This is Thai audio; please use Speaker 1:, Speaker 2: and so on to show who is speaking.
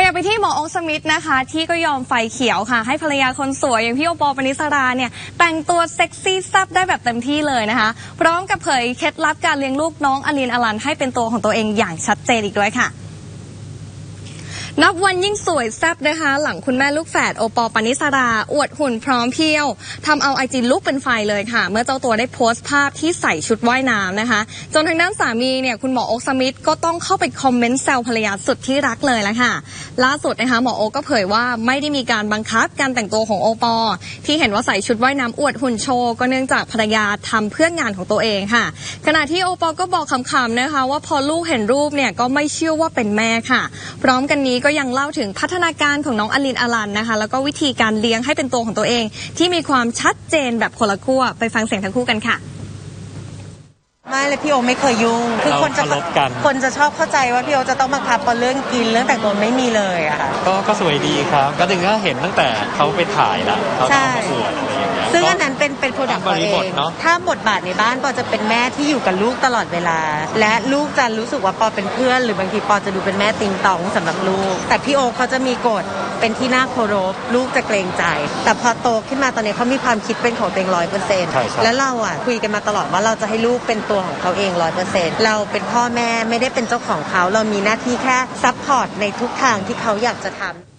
Speaker 1: ขยับไปที่หมอองสมิธนะคะ ที่ก็ยอมไฟเขียวค่ะ ให้ภรรยาคนสวยอย่างพี่โอปอลปนิสราเนี่ยแต่งตัวเซ็กซี่แซับได้แบบเต็มที่เลยนะคะ พร้อมกับเผยเคล็ดลับการเลี้ยงลูกน้องอลินอลันให้เป็นตัวของตัวเองอย่างชัดเจนอีกด้วยค่ะ นับวันยิ่งสวยแซ่บนะคะ หลังคุณแม่ลูกแฝดโอปอล์ปณิสรา อวดหุ่นพร้อมเพรียวทำเอาไอจีลุกเป็นไฟเลยค่ะ เมื่อเจ้าตัวได้โพสต์ภาพที่ใส่ชุดว่ายน้ำนะคะ จนทางด้านสามีเนี่ยคุณหมอโอ๊คสมิธก็ต้องเข้าไปคอมเมนต์แซวภรรยาสุดที่รักเลยละค่ะ ล่าสุดนะคะหมอโอ๊คก็เผยว่าไม่ได้มีการบังคับการแต่งตัวของโอปอล์ที่เห็นว่าใส่ชุดว่ายน้ำอวดหุ่นโชว์ก็เนื่องจากภรรยาทำเพื่องานของตัวเองค่ะ ขณะที่โอปอล์ก็บอกคำๆนะคะ ว่าพอลูกเห็นรูปเนี่ยก็ไม่เชื่อว่าเป็นแม่ค่ะ พร้อมกันนี้ก็็ยังเล่าถึงพัฒนาการของน้องอลินอลันนะคะ แล้วก็วิธีการเลี้ยงให้เป็นตัวของตัวเอง ที่มีความชัดเจนแบบคนละขั้วไปฟังเสียงทั้งคู่กันค่ะ
Speaker 2: ไม่เลยพี่โอไม่เคยยุ่งคือ
Speaker 3: เรา
Speaker 2: คนจะ
Speaker 3: เคารพกัน
Speaker 2: คนจะชอบเข้าใจว่าพี่โอจะต้องบังคับเรื่องกินเรื่องแต่งตัวไม่มีเลยอะค่ะ
Speaker 3: ก็ก็สวยดีครับ ก็ถึงก็เห็นตั้งแต่เขาไปถ่ายละเขา
Speaker 2: ใช่
Speaker 3: เอามาอวดอะไรอย่างเงี้ย
Speaker 2: ซึ่ง
Speaker 3: ก็
Speaker 2: อันนั้นเป็นเป็นโปรดักต์
Speaker 3: บ
Speaker 2: ตัว
Speaker 3: ริ
Speaker 2: เอบ
Speaker 3: ท
Speaker 2: ง
Speaker 3: เนอะ
Speaker 2: ถ้าบทบาทในบ้านปอจะเป็นแม่ที่อยู่กับลูกตลอดเวลา และลูกจะรู้สึกว่าปอเป็นเพื่อน หรือบางทีปอจะดูเป็นแม่ติงตองสำหรับลูก แต่พี่โอเขาจะมีกฎ เป็นที่น่าเคารพลูกจะเกรงใจ แต่พอโตขึ้นมาตอนนี้เขามีความคิดเป็นของตัวเองร้อยเปอร์เซ็นต์
Speaker 3: ใช่ใช่
Speaker 2: แล้วเราอะคุยกันมาตลอดว่าเราจะให้ลูกเป็นตัวของเขาเองร้อยเปอร์เซ็นต์เราเป็นพ่อแม่ไม่ได้เป็นเจ้าของเขาเรามีหน้าที่แค่ซัพพอร์ตในทุกทางที่เขาอยากจะทำ